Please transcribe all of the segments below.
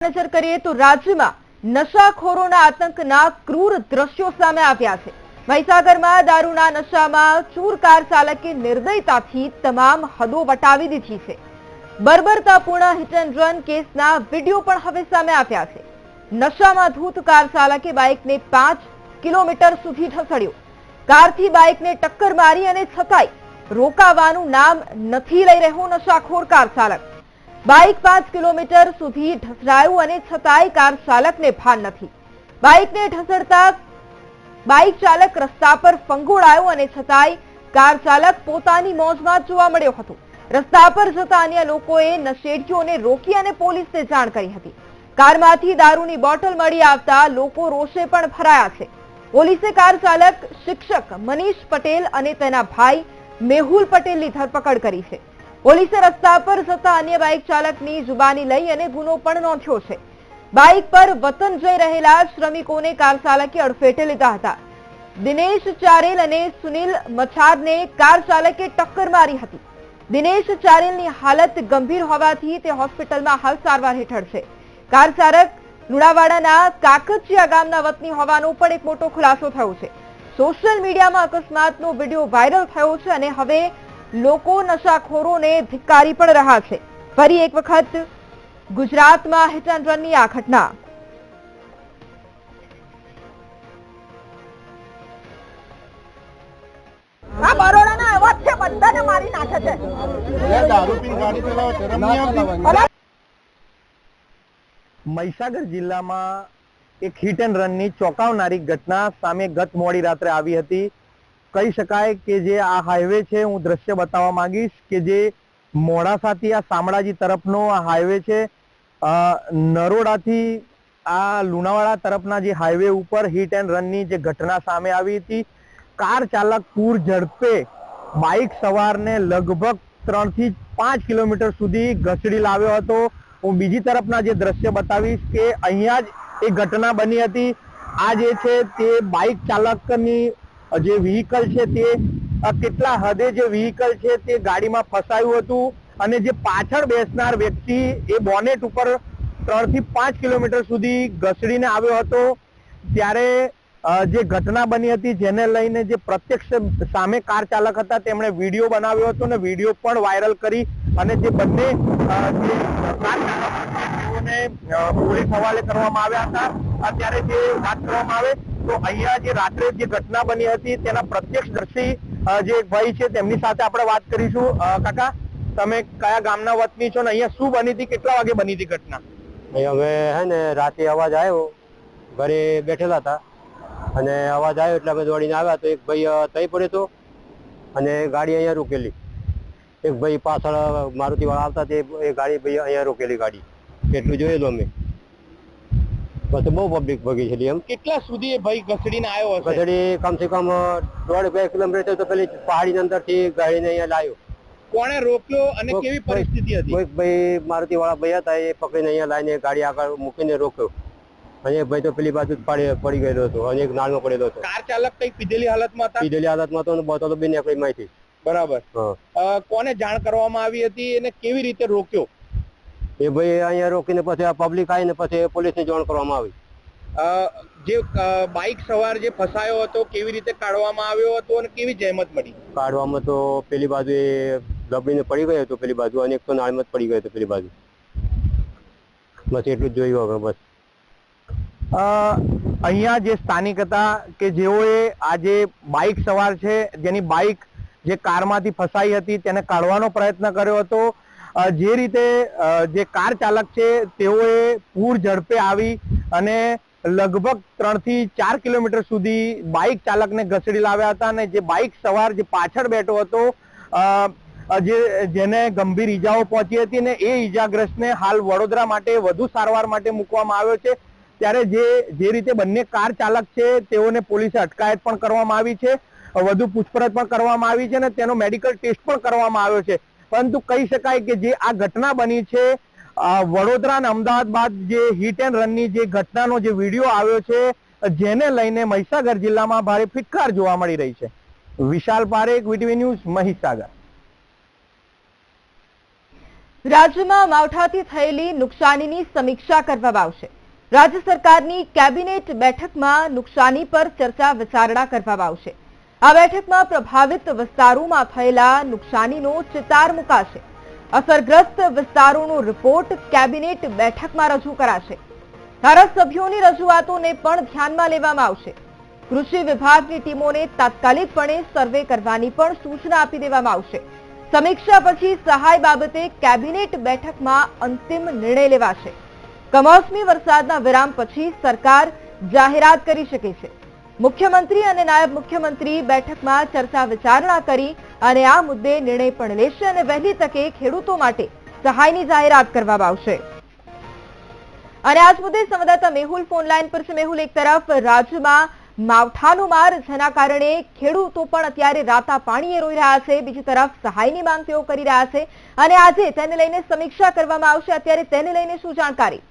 નજર કરીએ તો રાજ્યમાં નશાખોરોના આતંકના ક્રૂર દ્રશ્યો સામે આવ્યા છે. મહીસાગરમાં દારૂના નશામાં ચૂર કાર ચાલકે નિર્દયતાથી તમામ હદો વટાવી દીધી છે. બર્બરતાપૂર્ણ હિટ એન્ડ રન કેસના વીડિયો પણ હવે સામે આવ્યા છે. નશામાં ધૂત કાર ચાલકે બાઇકને પાંચ કિલોમીટર સુધી ઠસડ્યો કારથી બાઇકને ટક્કર મારી અને છતાંય રોકાવાનું નામ નથી લઈ રહ્યો નશાખોર કાર ચાલક. બાઇક પાંચ કિલોમીટર સુધી ઢસડાયું અને છતાંય કાર ચાલકને ભાન નથી. બાઇકને ઢસડતા બાઇક ચાલક રસ્તા પર ફંગોળાયો અને છતાંય કાર ચાલક પોતાની મોજમાં જોવા મળ્યો હતો. રસ્તા પર જતા અન્ય લોકોએ નશેડીઓને રોકી અને પોલીસને જાણ કરી હતી. કારમાંથી દારૂની બોટલ મળી આવતા લોકો રોષે પણ ભરાયા છે. પોલીસે કાર ચાલક શિક્ષક મનીષ પટેલ અને તેના ભાઈ મેહુલ પટેલની ધરપકડ કરી છે. પોલીસે રસ્તા પર જતા અન્ય બાઇક ચાલકની જુબાની લઈ અને ગુનો પણ નોંધ્યો છે. બાઇક પર વતન જઈ રહેલા શ્રમિકોને કાર ચાલકે અડફેટે લીધા હતા. દિનેશ ચારેલ અને સુનિલ મછાદને કાર ચાલકે ટક્કર મારી હતી. દિનેશ ચારેલની હાલત ગંભીર હોવાથી તે હોસ્પિટલમાં હાલ સારવાર હેઠળ છે. કાર ચાલક લુણાવાડાના કાકચિયા ગામના વતની હોવાનો પણ એક મોટો ખુલાસો થયો છે. સોશિયલ મીડિયામાં અકસ્માતનો વીડિયો વાયરલ થયો છે અને હવે લોકો નશાખોરોને ધિક્કારી પણ રહ્યા છે. ફરી એક વખત ગુજરાતમાં હિટ એન્ડ રનની આ ઘટના. આ બરોડાના એવા છે બધાને મારી નાખે છે. દારૂ પીને ગાડી ચલાવે શરમ નહીં આવતી? મહીસાગર જિલ્લામાં એક હિટ એન્ડ રનની ચોંકાવનારી ઘટના સામે ગત મોડી રાત્રે આવી હતી. કહી શકાય કે જે આ હાઈવે છે, હું દ્રશ્ય બતાવવા માંગીશ કે જે મોડાસાથી આ શામળાજી તરફનો આ હાઈવે છે નરોડાથી આ લુણાવાડા તરફના જે હાઈવે ઉપર હિટ એન્ડ રનની જે ઘટના સામે આવી હતી. કાર ચાલક પૂર ઝડપે બાઇક સવારને લગભગ ત્રણથી પાંચ કિલોમીટર સુધી ઘસડી લાવ્યો હતો. હું બીજી તરફના જે દ્રશ્ય બતાવીશ કે અહીંયા જ એ ઘટના બની હતી. આ જે છે તે બાઇક ચાલકની જે વ્હીકલ છે તે કેટલા હદે જે વ્હીકલ છે તે ગાડીમાં ફસાયું હતું અને જે પાછળ બેસનાર વ્યક્તિ એ બોનેટ ઉપર ત્રણથી પાંચ કિલોમીટર સુધી ઘસડીને આવ્યો હતો. ત્યારે જે ઘટના બની હતી જેને લઈને જે પ્રત્યક્ષ સામે કાર ચાલક હતા તેમણે વીડિયો બનાવ્યો હતો અને વીડિયો પણ વાયરલ કરી અને જે બંને કાર ચાલક પોલીસ હવાલે કરવામાં આવ્યા હતા. અત્યારે જે વાત કરવામાં આવે તો અહીંયા જે રાત્રે જે ઘટના બની હતી તેના પ્રત્યક્ષદર્શી અ, જે ભાઈ છે તેમની સાથે આપણે વાત કરીશું. કાકા તમે કયા ગામના વતની છો ને અહીંયા શું બની હતી કેટલા વાગે બની હતી ઘટના? હવે હે ને રાતે અવાજ આવ્યો. ઘરે બેઠેલા હતા. અને અવાજ આવ્યો એટલે અમે દોડીને આવ્યા તો એક ભાઈ તઈ પડ્યો હતો અને ગાડી અહીંયા રોકેલી. એક ભાઈ પાછળ મારુતિવાળા આવતા તે એ ગાડી ભાઈ અહીંયા રોકેલી ગાડી. એટલું જોયેલું અમે. પછી બહુ પબ્લિક ભગી છે એમ. કેટલા સુધી એ ભાઈ ઘસડીને આવ્યો હશે? કચડી કમસે કમ દોઢ બે કિલોમીટર તો પેલી પહાડીની અંદરથી ગાડીને અહીંયા લાવ્યો કોણે રોક્યો અને કેવી પરિસ્થિતિ હતી? કોઈક ભાઈ મારુતિ વાળા ભાઈ હતા એ પકડીને અહીંયા લાવીને ગાડી આગળ મૂકીને રોક્યો. અને ભાઈ તો પેલી બાજુ પડી પડી ગયેલો હતો અને એક નાળમાં પડેલો હતો. કાર ચાલક કઈ પીધેલી હાલતમાં હતા? પીધેલી હાલતમાં તો બોતલો બી નીકળી માહિતી. બરાબર. કોને જાણ કરવામાં આવી હતી અને કેવી રીતે રોક્યો? એ ભાઈ અહીંયા રોકીને પછી આ પબ્લિક આવીને પછી પોલીસને જાણ કરવામાં આવી. જે બાઈક બાઇક સવાર જે ફસાયો હતો કેવી રીતે કાઢવામાં આવ્યો હતો અને કેવી જહેમત મળી? કાઢવામાં તો પેલી બાજુ એ દબીને પડી ગયો હતો પેલી બાજુ અને એક તો નાળમત પડી ગયો હતો પેલી બાજુ. બસ એટલું જ જોયું હવે બસ. અ, અહીંયા જે સ્થાનિક હતા કે જેઓએ આ જે બાઇક સવાર છે જેની બાઇક જે કારમાંથી ફસાઈ હતી તેને કાઢવાનો પ્રયત્ન કર્યો હતો જે રીતે જે કાર ચાલક છે, તેઓએ પૂર ઝડપે આવી અને લગભગ ત્રણથી ચાર કિલોમીટર સુધી બાઇક ચાલકને ઘસડી લાવ્યા હતા અને જે બાઇક સવાર જે પાછળ બેઠો હતો જે, જેને ગંભીર ઈજાઓ પહોંચી હતી ને એ ઈજાગ્રસ્તને હાલ વડોદરા માટે વધુ સારવાર માટે મૂકવામાં આવ્યો છે. ત્યારે જે જે રીતે બંને કાર ચાલક છે, તેઓને પોલીસે અટકાયત પણ કરવામાં આવી છે, વધુ પૂછપરછ પણ કરવામાં આવી છે અને તેનો મેડિકલ ટેસ્ટ પણ કરવામાં આવ્યો છે. પરંતુ કહી શકાય કે જે આ ઘટના બની છે વડોદરા અમદાવાદ બાદ જે હિટ એન્ડ રનની જે ઘટનાનો જે વીડિયો આવ્યો છે, જેને લઈને મહીસાગર જિલ્લામાં ભારે ફિટકાર જોવા મળી રહી છે. Vishal Parekh VTV news, Mahisagar. રાજ્યમાં માવઠાથી થયેલી નુકસાનીની સમીક્ષા કરવામાં આવશે. રાજ્ય સરકારની કેબિનેટ બેઠકમાં નુકસાની પર ચર્ચા વિચારણા કરવામાં આવશે. આ બેઠકમાં પ્રભાવિત વિસ્તારોમાં થયેલા નુકસાનીનો ચિતાર મુકાશે. અસરગ્રસ્ત વિસ્તારોનો રિપોર્ટ કેબિનેટ બેઠકમાં રજૂ કરાશે. ધારાસભ્યોની રજૂઆતોને પણ ધ્યાનમાં લેવામાં આવશે. કૃષિ વિભાગની ટીમોને તાત્કાલિકપણે સર્વે કરવાની પણ સૂચના આપી દેવામાં આવશે. સમીક્ષા પછી સહાય બાબતે કેબિનેટ બેઠકમાં અંતિમ નિર્ણય લેવાશે. કમોસમી વરસાદના વિરામ પછી સરકાર જાહેરાત કરી શકે છે. મુખ્યમંત્રી અને નાયબ મુખ્યમંત્રી બેઠકમાં ચર્ચા વિચારણા કરી અને આ મુદ્દે નિર્ણય પણ લેશે અને વહેલી તકે ખેડૂતો માટે સહાયની જાહેરાત કરવામાં આવશે. અને આજ મુદ્દે સંવાદદાતા મેહુલ ફોન લાઈન પર છે. મેહુલ, એક તરફ રાજ્યમાં માવઠાનો માર જેના કારણે ખેડૂતો પણ અત્યારે રાતા પાણીએ રોઈ રહ્યા છે. બીજી તરફ સહાયની માંગ તેઓ કરી રહ્યા છે. અને આજે તેને લઈને સમીક્ષા કરવામાં આવશે. અત્યારે તેને લઈને શું જાણકારી?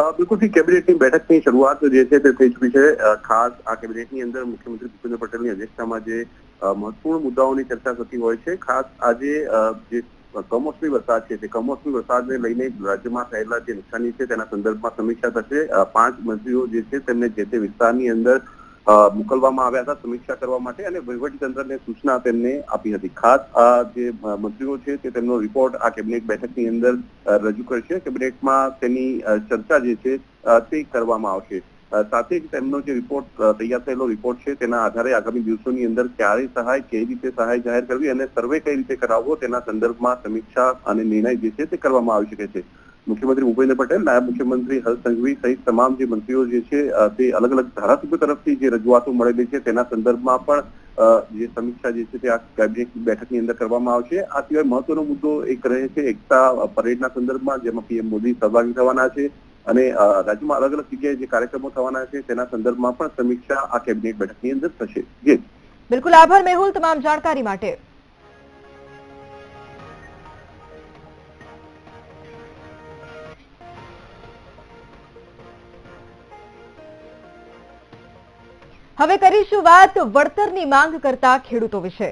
બિલકુલથી કેબિનેટની બેઠકની શરૂઆત જે છે તે થઈ ચૂકી છે. ખાસ આ કેબિનેટની અંદર મુખ્યમંત્રી ભૂપેન્દ્ર પટેલની અધ્યક્ષતામાં જે મહત્વપૂર્ણ મુદ્દાઓની ચર્ચા થતી હોય છે. ખાસ આજે જે કમોસમી વરસાદ છે તે કમોસમી વરસાદને લઈને રાજ્યમાં થયેલા જે નુકસાની છે તેના સંદર્ભમાં સમીક્ષા થશે. પાંચ મંત્રીઓ જે છે તેમને જે તે વિસ્તારની અંદર મોકલવામાં આવ્યા હતા સમીક્ષા કરવા માટે અને વહીવટીતંત્રને સૂચના તેમને આપી હતી. ખાસ આ જે મંત્રીઓ છે તે તેમનો રિપોર્ટ આ કેબિનેટ બેઠકની અંદર રજૂ કરશે. કેબિનેટમાં તેની ચર્ચા જે છે તે કરવામાં આવશે. સાથે જ તેમનો જે રિપોર્ટ તૈયાર થયેલો રિપોર્ટ છે તેના આધારે આગામી દિવસોની અંદર ક્યારે સહાય કઈ રીતે સહાય જાહેર કરવી અને સર્વે કઈ રીતે કરાવવો તેના સંદર્ભમાં સમીક્ષા અને નિર્ણય જે છે તે કરવામાં આવી શકે છે. મુખ્યમંત્રી ભૂપેન્દ્ર પટેલ, નાયબ મુખ્યમંત્રી હર્ષ સંઘવી સહિત તમામ જે મંત્રીઓ જે છે તે અલગ અલગ ધારાસભ્યો તરફથી જે રજૂઆતો મળેલી છે, તેના સંદર્ભમાં પણ જે સમીક્ષા જે છે તે આ કેબિનેટ બેઠકની અંદર કરવામાં આવશે. આ સિવાય મહત્વનો મુદ્દો એક રહે છે એકતા પરેડના સંદર્ભમાં, જેમાં પીએમ મોદી સહભાગી થવાના છે અને રાજ્યમાં અલગ અલગ જગ્યાએ જે કાર્યક્રમો થવાના છે તેના સંદર્ભમાં પણ સમીક્ષા આ કેબિનેટ બેઠકની અંદર થશે. જી. બિલકુલ આભાર મેહુલ તમામ જાણકારી માટે. હવે કરીશું વાત વળતરની માંગ કરતા ખેડૂતો વિશે.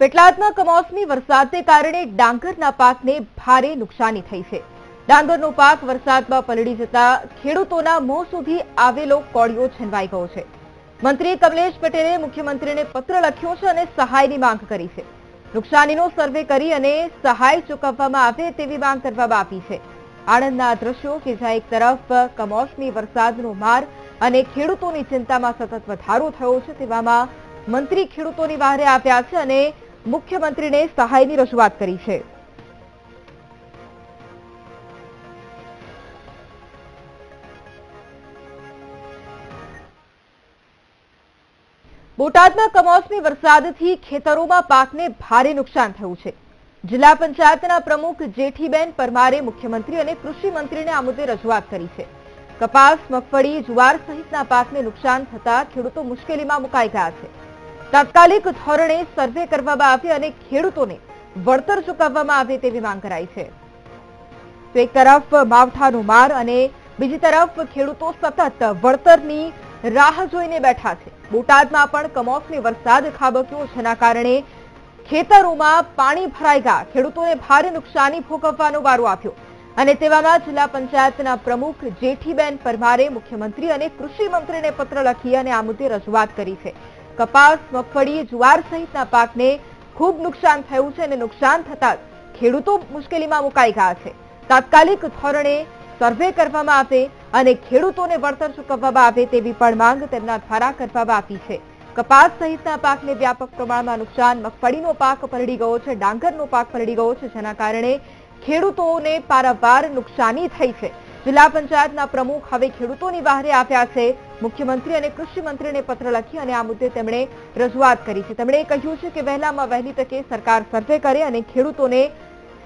પેટલાદમાં કમોસમી વરસાદને કારણે ડાંગરના પાકને ભારે નુકસાની થઈ છે. ડાંગરનો પાક વરસાદમાં પલળી જતા ખેડૂતોના મોં સુધી આવેલો કોળિયો છનવાઈ ગયો છે. મંત્રી કમલેશ પટેલે મુખ્યમંત્રીને પત્ર લખ્યો છે અને સહાયની માંગ કરી છે. નુકસાનીનો સર્વે કરી અને સહાય ચૂકવવામાં આવે તેવી માંગ કરવામાં આવી છે. આણંદના દ્રશ્યો કે જ્યાં એક તરફ કમોસમી વરસાદનો માર અને ખેડૂતોની ચિંતામાં સતત વધારો થયો છે તેવામાં મંત્રી ખેડૂતોની બહારે આવ્યા છે અને મુખ્યમંત્રીને સહાયની રજૂઆત કરી છે. બોટાદમાં કમોસમી વરસાદથી ખેતરોમાં પાકને ભારે નુકસાન થયું છે. જિલ્લા પંચાયતના પ્રમુખ જેઠીબેન પરમારે મુખ્યમંત્રી અને કૃષિ મંત્રીને આ મુદ્દે રજૂઆત કરી છે. કપાસ, મગફળી, જુવાર સહિતના પાકને નુકસાન થતા ખેડૂતો મુશ્કેલીમાં મુકાઈ ગયા છે. તાત્કાલિક ધોરણે સર્વે કરવામાં આવે અને ખેડૂતોને વળતર ચૂકવવામાં આવે તેવી માંગ કરાઈ છે. તો એક તરફ માવઠાનો માર અને બીજી તરફ ખેડૂતો સતત વળતરની રાહ જોઈને બેઠા છે. બોટાદમાં પણ કમોસમી વરસાદ ખાબક્યો જેના કારણે ખેતરોમાં પાણી ભરાઈ ગયા. ખેડૂતોને ભારે નુકસાની ભોગવવાનો વારો આપ્યો અને તેવામાં જિલ્લા પંચાયતના પ્રમુખ જેઠીબેન પરમારે મુખ્યમંત્રી અને કૃષિ મંત્રીને પત્ર લખી અને આ મુદ્દે રજૂઆત કરી છે. કપાસ, મગફળી, જુવાર સહિતના પાકને ખૂબ નુકસાન થયું છે અને નુકસાન થતા ખેડૂતો મુશ્કેલીમાં મુકાઈ ગયા છે. તાત્કાલિક ધોરણે સર્વે કરવામાં આવે અને ખેડૂતોને વળતર ચૂકવવામાં આવે તેવી પણ માંગ તેમના દ્વારા કરવામાં આવી છે. કપાસ સહિતના પાકને વ્યાપક પ્રમાણમાં નુકસાન, મગફળીનો પાક પલળી ગયો છે, ડાંગરનો પાક પલળી ગયો છે, જેના કારણે ખેડૂતોને પારાવાર નુકસાની થઈ છે. જિલ્લા પંચાયતના પ્રમુખ હવે ખેડૂતોની વહારે આવ્યા છે. મુખ્યમંત્રી અને કૃષિ મંત્રીને પત્ર લખી અને આ મુદ્દે તેમણે રજૂઆત કરી છે. તેમણે કહ્યું છે કે વહેલામાં વહેલી તકે સરકાર સર્વે કરે અને ખેડૂતોને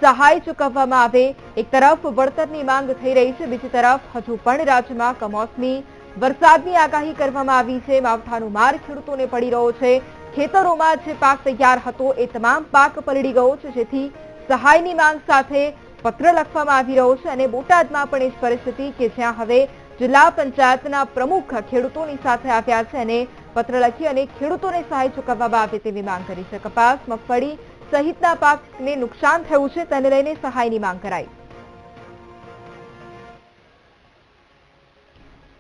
સહાય ચૂકવવામાં આવે. એક તરફ વળતરની માંગ થઈ રહી છે, બીજી તરફ હજુ પણ રાજ્યમાં કમોસમી વરસાદની આગાહી કરવામાં આવી છે. માવઠાનો માર ખેડૂતોને પડી રહ્યો છે. ખેતરોમાં જે પાક તૈયાર હતો, એ તમામ પાક પલળી ગયો છે. જેથી સહાયની માંગ સાથે પત્ર લખવામાં આવી રહ્યો છે અને બોટાદમાં પણ એ પરિસ્થિતિ કે જ્યાં હવે જિલ્લા પંચાયતના પ્રમુખ ખેડૂતોની સાથે આવ્યા છે અને પત્ર લખી અને ખેડૂતોને સહાય ચૂકવવામાં આવે તેવી માંગ કરી છે. કપાસ, મગફળી સહિતના પાકને નુકસાન થયું છે, તેને લઈને સહાયની માંગ કરાઈ.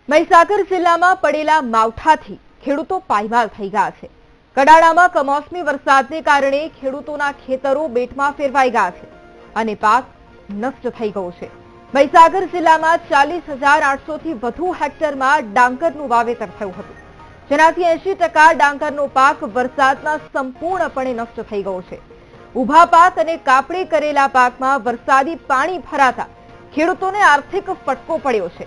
મહીસાગર જિલ્લામાં પડેલા માવઠાથી ખેડૂતો પાયમાલ થઈ ગયા છે. કડાળામાં કમોસમી વરસાદને કારણે ખેડૂતોના ખેતરો બેટમાં ફેરવાઈ ગયા છે અને પાક નષ્ટ થઈ ગયો છે. મહીસાગર જિલ્લામાં ચાલીસ હજાર આઠસોથી વધુ હેક્ટરમાં ડાંગરનું વાવેતર થયું હતું. જેનાથી એંશી ટકા ડાંગરનો પાક વરસાદમાં સંપૂર્ણપણે નષ્ટ થઈ ગયો છે. ઊભા પાક અને કાપણી કરેલા પાકમાં વરસાદી પાણી ભરાતા ખેડૂતોને આર્થિક ફટકો પડ્યો છે.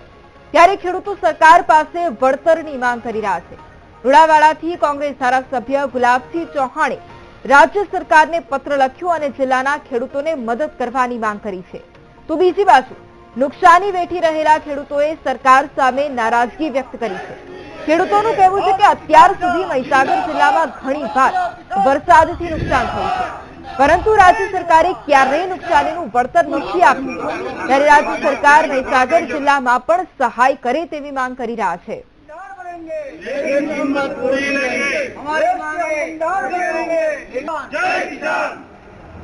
ત્યારે ખેડૂતો સરકાર પાસે વળતરની માંગ કરી રહ્યા છે. લુણાવાડાથી કોંગ્રેસ ધારાસભ્ય ગુલાબસિંહ ચૌહાણે રાજ્ય સરકારને પત્ર લખ્યો અને જિલ્લાના ખેડૂતોને મદદ કરવાની માંગ કરી છે. તો બીજી બાજુ, નુકસાની વેઠી રહેલા ખેડૂતોએ સરકાર સામે નારાજગી વ્યક્ત કરી છે. ખેડૂતોનું કહેવું છે કે અત્યાર સુધી મહીસાગર જિલ્લામાં ઘણી વાર વરસાદથી નુકસાન થયું છે. પરંતુ રાજ્ય સરકારે ક્યારેય નુકસાનીનું વળતર નથી આપ્યું. ત્યારે રાજ્ય સરકાર મહીસાગર જિલ્લામાં પણ સહાય કરે તેવી માંગ કરી રહ્યા છે.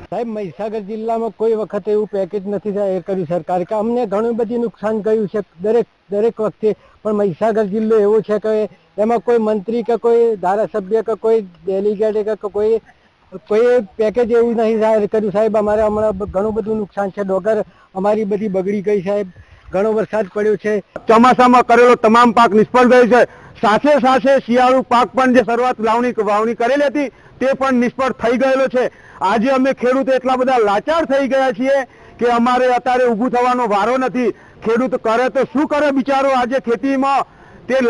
સાહેબ, મહીસાગર જિલ્લામાં કોઈ વખત એવું પેકેજ નથી થાય, એ કર્યું સરકારે. કે અમને ઘણું બધું નુકસાન કર્યું છે, દરેક દરેક વખતે. પણ મહીસાગર જિલ્લો એવો છે કે એમાં કોઈ મંત્રી કે કોઈ ધારાસભ્ય કે કોઈ ડેલિગેટ કે કોઈ કોઈ પેકેજ એવું નહીં સાહેબ કર્યું સાહેબ, અમારે હમણાં ઘણું બધું નુકસાન છે. ડોગર અમારી બધી બગડી ગઈ સાહેબ. ઘણો વરસાદ પડ્યો છે. ચોમાસામાં કરેલો તમામ પાક નિષ્ફળ ગયો છે. સાથે સાથે શિયાળુ પાક પણ જે શરૂઆત લાવણી વાવણી કરેલી હતી, તે પણ નિષ્ફળ થઈ ગયેલો છે. આજે અમે ખેડૂતો એટલા બધા લાચાર થઈ ગયા છીએ કે અમારે અત્યારે ઊભું થવાનો વારો નથી. ખેડૂત કરે તો શું કરે બિચારો? આજે ખેતીમાં તે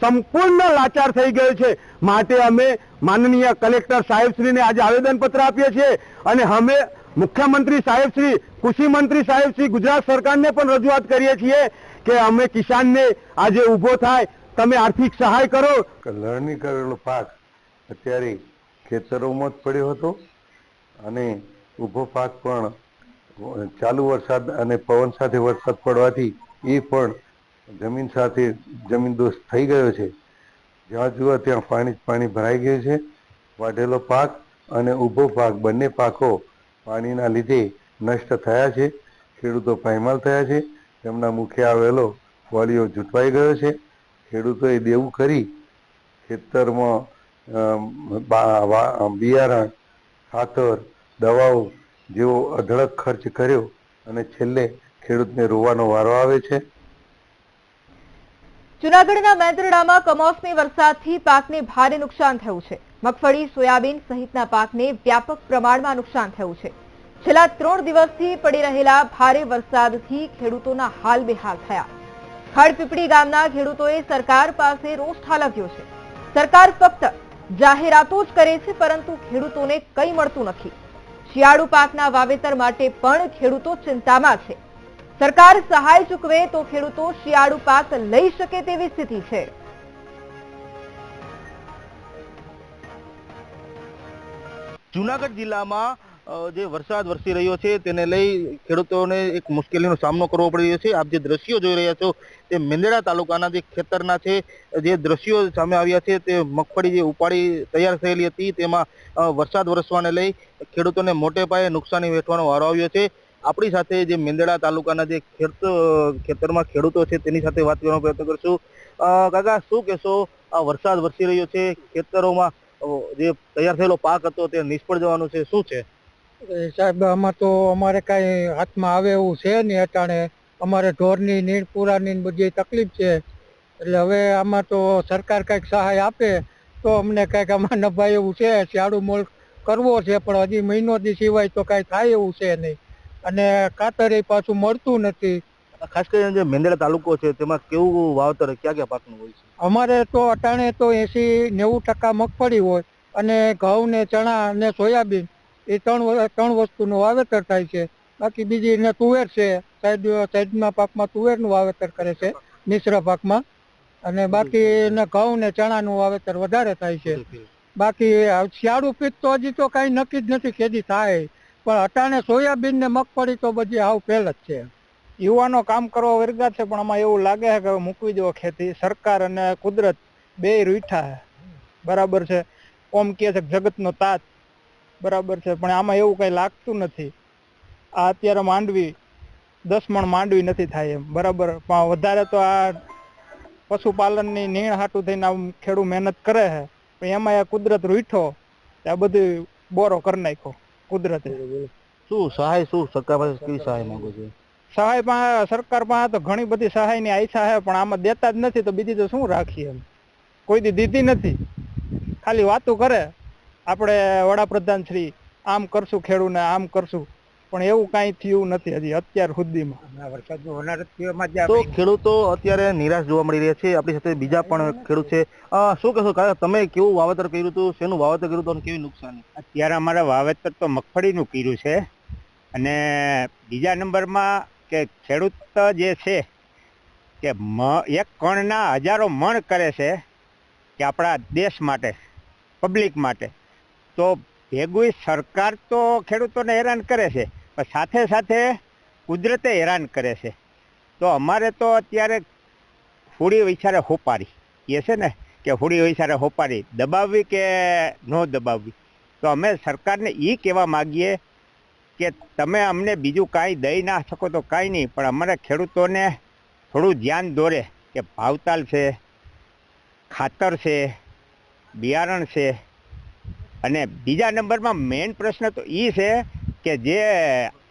સંપૂર્ણ લાચાર થઈ ગયો છે. માટે અમે માનનીય કલેક્ટર સાહેબશ્રીને આજે આવેદનપત્ર આપીએ છીએ અને અમે મુખ્યમંત્રી સાહેબશ્રી કૃષિ મંત્રી સાહેબશ્રી ગુજરાત સરકારને પણ રજૂઆત કરીએ છીએ કે અમે કિસાનને આજે ઊભો થાય. તમે આર્થિક સહાય કરો. લણણી કરેલો પાક અત્યારે ખેતરોમાં જ પડ્યો હતો અને ઊભો પાક પણ ચાલુ વરસાદ અને પવન સાથે વરસાદ પડવાથી એ પણ જમીન સાથે જમીન દોષ થઈ ગયો છે. જ્યાં જુઓ ત્યાં પાણી પાણી ભરાઈ ગયું છે. વાઢેલો પાક અને ઊભો પાક, બંને પાકો પાણીના લીધે નષ્ટ થયા છે. ખેડૂતો પાયમાલ થયા છે. તેમના મુખે આવેલો વાલીઓ જૂટવાઈ ગયો છે. ખેડૂતોએ દેવું કરી ખેતરમાં બિયારણ, ખાતર, દવાઓ જેવો અઢળક ખર્ચ કર્યો અને છેલ્લે ખેડૂતને રોવાનો વારો આવે છે. જૂનાગઢના મેંદરડામાં કમોસમી વરસાદથી પાકને ભારે નુકસાન થયું છે. મગફળી, સોયાબીન સહિતના પાકને વ્યાપક પ્રમાણમાં નુકસાન થયું છે. છેલ્લા ત્રણ દિવસથી પડી રહેલા ભારે વરસાદથી ખેડૂતોના હાલ બેહાલ થયા. ખડપીપળી ગામના ખેડૂતોએ સરકાર પાસે રોષ ઠાલવ્યો છે. સરકાર ફક્ત જાહેરાતો જ કરે છે, પરંતુ ખેડૂતોને કંઈ મળતું નથી. શિયાળુ પાકના વાવેતર માટે પણ ખેડૂતો ચિંતામાં છે. સરકાર સહાય ચૂકવે તો ખેડૂતો શિયાળુ પાક લઈ શકે તેવી સ્થિતિ છે. જુનાગઢ જિલ્લામાં જે વરસાદ વરસી રહ્યો છે તેને લઈ ખેડૂતોને એક મુશ્કેલીનો સામનો કરવો પડી રહ્યો છે. આપ જે દ્રશ્યો જોઈ રહ્યા છો તે મેંદડા તાલુકાના જે ખેતરના છે, જે દ્રશ્યો સામે આવ્યા છે તે મગફળી જે ઉપાડી તૈયાર થયેલી હતી તેમાં વરસાદ વરસવાને લઈ ખેડૂતોને મોટે પાયે નુકસાની વેઠવાનો વારો આવ્યો છે. આપણી સાથે જે મેંદડા તાલુકાના જે ખેત, ખેતરમાં ખેડૂતો છે તેની સાથે વાત કરવાનો પ્રયત્ન કરશું. કાકા, શું કહેશો? આ વરસાદ વરસી રહ્યો છે, ખેતરોમાં જે તૈયાર થયેલો પાક હતો તે નિષ્ફળ જવાનું છે, શું છે? સાહેબ, આમાં તો અમારે કાંઈ હાથમાં આવે એવું છે નહીં અટાણે. અમારે ઢોરની નીણ, પૂરાની બધી તકલીફ છે. એટલે હવે આમાં તો સરકાર કાંઈક સહાય આપે તો અમને કંઈક આમાં નભાય એવું છે, શિયાળુ મોલ કરવો છે, પણ હજી મહિનો દી સિવાય તો કાંઈ થાય એવું છે નહીં. અને ખાતર એ પાછું મળતું નથી. ખાસ કરીને જે મેંદરડા તાલુકો છે તેમાં કેવું વાવતર ક્યાં ક્યાં પાકનું હોય છે? અમારે તો અટાણે તો એસી નેવું ટકા મગફળી હોય અને ઘઉં ને ચણા ને સોયાબીન એ ત્રણ ત્રણ વસ્તુનું વાવેતર થાય છે. બાકી બીજી ને તુવેર છે સાઈડ સાઈડના પાકમાં તુવેરનું વાવેતર કરે છે મિશ્ર પાકમાં. અને બાકી એને ઘઉં ને ચણાનું વાવેતર વધારે થાય છે. બાકી શિયાળુ પીક તો હજી તો કાંઈ નક્કી જ નથી ખેતી થાય. પણ અટાણે સોયાબીન ને મગફળી તો બધી હાવ ફેલ જ છે. યુવાનો કામ કરવા વર્ગા છે, પણ આમાં એવું લાગે છે કે મૂકવી દો ખેતી. સરકાર અને કુદરત બે રૂઠા છે. બરાબર છે? ઓમ કહે છે જગતનો તાત. બરાબર છે? પણ આમાં એવું કઈ લાગતું નથી. આ અત્યારે માંડવી, દસ મણ માંડવી નથી થાય એમ. બરાબર? પણ વધારે તો આ પશુપાલનની નીણ હાટું થઈને આમ ખેડૂત મહેનત કરે છે. પણ એમાં આ કુદરત રૂઠો, આ બધું બોરો કરી નાખ્યો. કુદરતે. શું સહાય શું સરકાર પાસે કેવી સહાય માંગો છો? સહાય પાસે સરકાર પાસે તો ઘણી બધી સહાયની આશા છે પણ આમાં દેતા જ નથી તો બીજી તો શું રાખીએ એમ? કોઈ દી દીધી નથી. ખાલી વાતો કરે. આપણે વડાપ્રધાન શ્રી આમ કરશું ખેડૂને આમ કરશું. પણ એવું કાંઈ થયું નથી હજી અત્યાર સુધીમાં. તો ખેડૂતો અત્યારે નિરાશ જોવા મળી રહ્યા છે. આપણી સાથે બીજા પણ ખેડૂત છે. શું કહેશો કાકા તમે કેવું વાવેતર કર્યું હતું? શેનું વાવેતર કર્યું હતું અને કેવી નુકસાની? અત્યારે અમારે વાવેતર તો મગફળીનું કર્યું છે. અને બીજા નંબરમાં કે ખેડૂત જે છે કે મ- એક કણના હજારો મણ કરે છે કે આપણા દેશ માટે પબ્લિક માટે. તો ભેગું સરકાર તો ખેડૂતોને હેરાન કરે છે. પણ સાથે સાથે કુદરતે હેરાન કરે છે. તો અમારે તો અત્યારે હોળી વિચારે હોપારી. એ છે ને, કે હોળી વિચારે હોપારી. દબાવવી કે ન દબાવવી? તો અમે સરકારને એ કહેવા માગીએ કે તમે અમને બીજું કાંઈ દઈ ના શકો તો કાંઈ નહીં, પણ અમારા ખેડૂતોને થોડું ધ્યાન દોરે કે ભાવતાલ છે, ખાતર છે, બિયારણ છે. અને બીજા નંબરમાં મેઇન પ્રશ્ન તો એ છે કે જે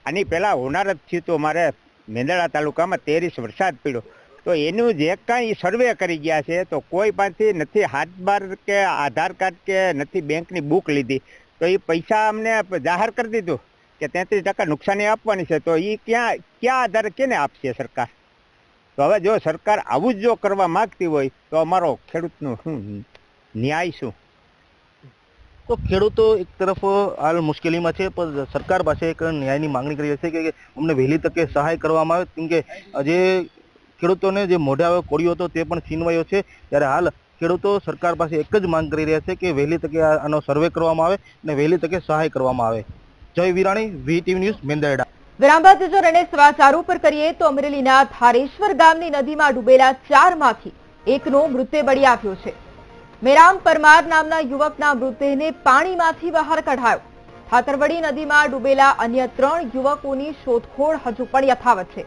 આની પહેલાં હોનારત થયું હતું અમારે મેંદળા તાલુકામાં તેરીસ વરસાદ પડ્યો. તો એનું જે કાંઈ સર્વે કરી ગયા છે, તો કોઈ પાસેથી નથી હાથ બાર કે આધાર કાર્ડ કે નથી બેંકની બુક લીધી. તો એ પૈસા અમને જાહેર કરી દીધું કે તેત્રીસ ટકા નુકસાની આપવાની છે, તો એ ક્યાં ક્યાં આધારે કેને આપશે સરકાર? તો હવે જો સરકાર આવું જ જો કરવા માંગતી હોય, તો અમારો ખેડૂતનું શું ન્યાય શું? તો ખેડૂતો એક તરફ, હાલ મુશ્કેલીમાં છે, પણ સરકાર પાસે એક ન્યાયની માંગણી કરી છે કે અમને વહેલી તકે સહાય કરવામાં આવે. કેમ કે જે ખેડૂતોને જે મોઢે કોળિયો હતો તે પણ છીનવાયો છે. ત્યારે હાલ ખેડૂતો સરકાર પાસે એક જ માંગ કરી રહ્યા છે કે, વહેલી તકે આનો સર્વે કરવામાં આવે અને વહેલી તકે સહાય કરવામાં આવે. Jay Virani V TV news, Mendarda. વિરામ બાદ જો સમાચારો પર કરીએ, તો અમરેલીના ધારેશ્વર ગામની નદીમાં ડૂબેલા ચારમાંથી એકનો મૃત્યુ બળી આવ્યો છે. મેરામ પરમાર નામના યુવકના મૃતદેહને પાણીમાંથી બહાર કઢાયો. ઠાકરવડી નદીમાં ડૂબેલા અન્ય ત્રણ યુવકોની શોધખોળ હજુ પણ યથાવત છે.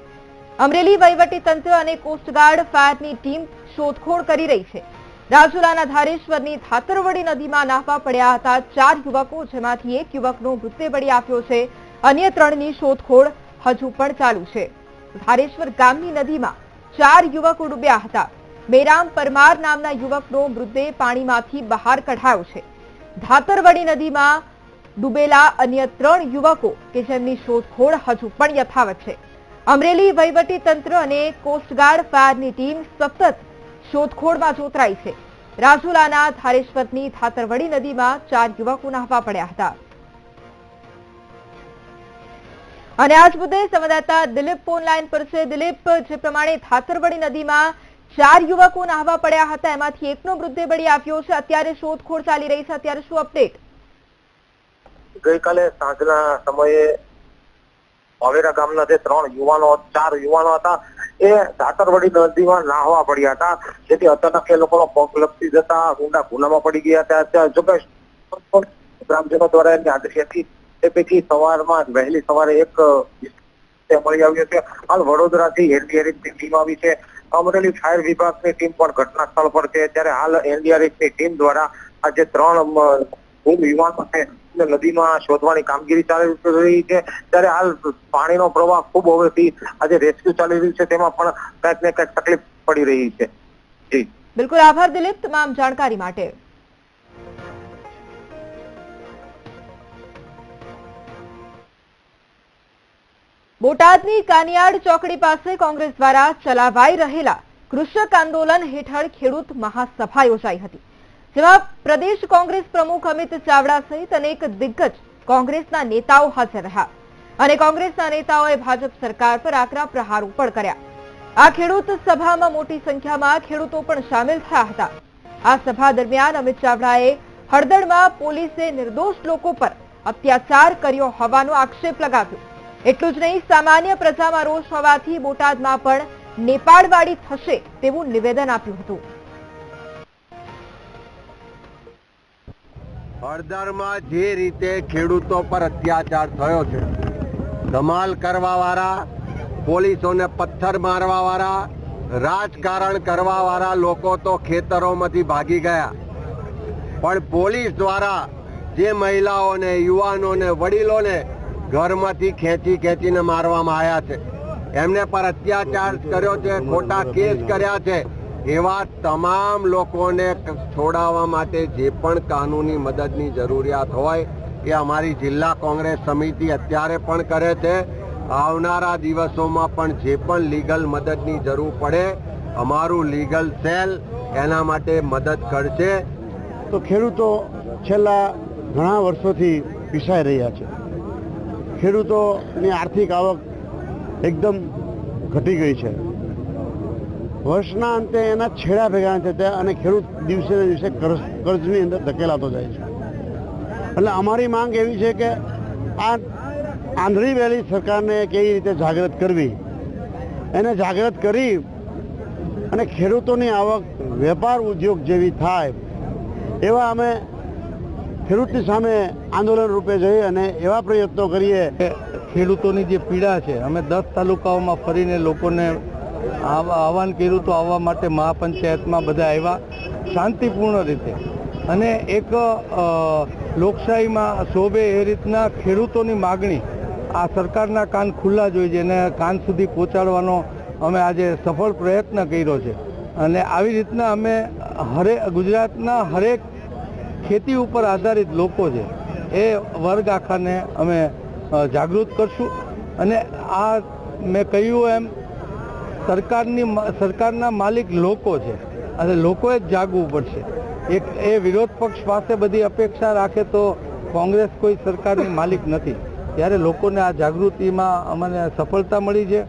અમરેલી વહીવટીતંત્ર અને કોસ્ટગાર્ડ ફાયરની ટીમ શોધખોળ કરી રહી છે. રાજુલાના ધારેશ્વરની થાતરવડી નદીમાં નાહવા પડ્યા હતા ચાર યુવકો, જેમાંથી એક યુવકનો મૃત્યુ બળી આપ્યો છે. અન્ય ત્રણની શોધખોળ હજુ પણ ચાલુ છે. ધારેશ્વર ગામની નદીમાં ચાર યુવકો ડૂબ્યા હતા. મેરામ પરમાર નામના યુવકનો મૃતદેહ પાણીમાંથી બહાર કઢાયો છે. ધાતરવડી નદીમાં ડૂબેલા અન્ય ત્રણ યુવકો કે જેમની શોધખોળ હજુ પણ યથાવત છે. અમરેલી વહીવટી અને કોસ્ટગાર્ડ ફાયરની ટીમ સતત શોધખોળમાં જોતરાઈ છે. રાજુલાના ધારેશ્વરની ધાતરવડી નદીમાં ચાર યુવકો નાહવા પડ્યા હતા. અને આજ મુદ્દે સંવાદદાતા દિલીપ ફોન પર છે. દિલીપ, જે પ્રમાણે ધાતરવડી નદીમાં ચાર યુવકો નાહવા પડ્યા હતા. એમાંથી એકનો મૃતદેહ બળી આવ્યો છે. અત્યારે શોધખોળ ચાલી રહી છે. અત્યારે શું અપડેટ? ગઈકાલે સાંજના સમયે વાવેરા ગામના જે ત્રણ યુવાનો, ચાર યુવાનો હતા, એ ધાતરવડી નદીમાં નાહવા પડ્યા હતા. જેથી અચાનક એ લોકોનો પગ લપસી જતા ઊંડા ગુનામાં પડી ગયા હતા. જો કે ગ્રામજનો દ્વારા એની હાજરી હતી તે પૈકી સવારમાં વહેલી સવારે એક મળી આવ્યો છે. હાલ વડોદરાથી એનડીઆરએફની ટીમ આવી છે. અમરેલી ફાયર વિભાગની ટીમ પણ ઘટના પર છે. ત્યારે હાલ એનડીઆરએફની ટીમ દ્વારા આજે ત્રણ યુવાનો છે નદીમાં શોધવાની કામગીરી ચાલી રહી છે. ત્યારે હાલ પાણીનો પ્રવાહ ખૂબ હોવાથી આજે રેસ્ક્યુ ચાલી રહ્યું છે. તેમાં પણ કંઈક ને કંઈક તકલીફ પડી રહી છે. જી. બિલકુલ આભાર દિલીપ તમામ જાણકારી માટે. બોટાદની કાનિયાડ ચોકડી પાસે કોંગ્રેસ દ્વારા ચલાવાઈ રહેલા કૃષક આંદોલન હેઠળ ખેડૂત મહાસભા યોજાઈ હતી, જેમાં પ્રદેશ કોંગ્રેસ પ્રમુખ અમિત ચાવડા સહિત અનેક દિગ્ગજ કોંગ્રેસના નેતાઓ હાજર રહ્યા અને કોંગ્રેસના નેતાઓએ ભાજપ સરકાર પર આકરા પ્રહારો પણ કર્યા. આ ખેડૂત સભામાં મોટી સંખ્યામાં ખેડૂતો પણ સામેલ થયા હતા. આ સભા દરમિયાન અમિત ચાવડાએ હળદળમાં પોલીસે નિર્દોષ લોકો પર અત્યાચાર કર્યો હોવાનો આક્ષેપ લગાવ્યો. એટલું જ નહીં, સામાન્ય પ્રજામાં રોષ હોવાથી બોટાદમાં પણ નેપાળવાડી થશે તેવું નિવેદન આપ્યું હતું. હળદરમાં જે રીતે ખેડૂતો પર અત્યાચાર થયો છે, ધમાલ કરવા વાળા પોલીસોને પથ્થર મારવા વાળા રાજકારણ કરવા વાળા લોકો તો ખેતરોમાંથી ભાગી ગયા. પણ પોલીસ દ્વારા જે મહિલાઓને, યુવાનોને, વડીલોને ઘરમાંથી ખેંચી ખેંચીને મારવામાં આવ્યા છે. એમને પર અત્યાચાર કર્યો છે, ખોટા કેસ કર્યા છે. એવા તમામ લોકોને છોડાવવા માટે જે પણ કાનૂની મદદની જરૂરિયાત હોય એ અમારી જિલ્લા કોંગ્રેસ સમિતિ અત્યારે પણ કરે છે. આવનારા દિવસોમાં પણ જે પણ લીગલ મદદની જરૂર પડે, અમારું લીગલ સેલ એના માટે મદદ કરશે. તો ખેડૂતો છેલ્લા ઘણા વર્ષોથી પીસાઈ રહ્યા છે. ખેડૂતોની આર્થિક આવક એકદમ ઘટી ગઈ છે. વર્ષના અંતે એના છેડા ભેગા છે થતા અને ખેડૂત દિવસે ને દિવસે કર્જ, કર્જની અંદર ધકેલાતો જાય છે. એટલે અમારી માંગ એવી છે કે આ આંધળી વેલી સરકારને કેવી રીતે જાગૃત કરવી? એને જાગૃત કરી અને ખેડૂતોની આવક વેપાર ઉદ્યોગ જેવી થાય એવા અમે ખેડૂતની સામે આંદોલન રૂપે જઈ અને એવા પ્રયત્નો કરીએ. ખેડૂતોની જે પીડા છે, અમે દસ તાલુકાઓમાં ફરીને લોકોને આહવાન કર્યું તો આવવા માટે મહાપંચાયતમાં બધા આવ્યા શાંતિપૂર્ણ રીતે. અને એક લોકશાહીમાં શોભે એ રીતના ખેડૂતોની માગણી આ સરકારના કાન ખુલ્લા જોઈએ છે અને કાન સુધી પહોંચાડવાનો અમે આજે સફળ પ્રયત્ન કર્યો છે. અને આવી રીતના અમે હરે ગુજરાતના હરેક ખેતી ઉપર આધારિત લોકો છે, એ વર્ગ આખાને અમે જાગૃત કરશું. અને આ મેં કહ્યું એમ, સરકારની સરકારના માલિક લોકો છે, અને લોકોએ જ જાગવું પડશે. એક, એ વિરોધ પક્ષ પાસે બધી અપેક્ષા રાખે તો કોંગ્રેસ કોઈ સરકારની માલિક નથી. ત્યારે લોકોને આ જાગૃતિમાં અમને સફળતા મળી છે.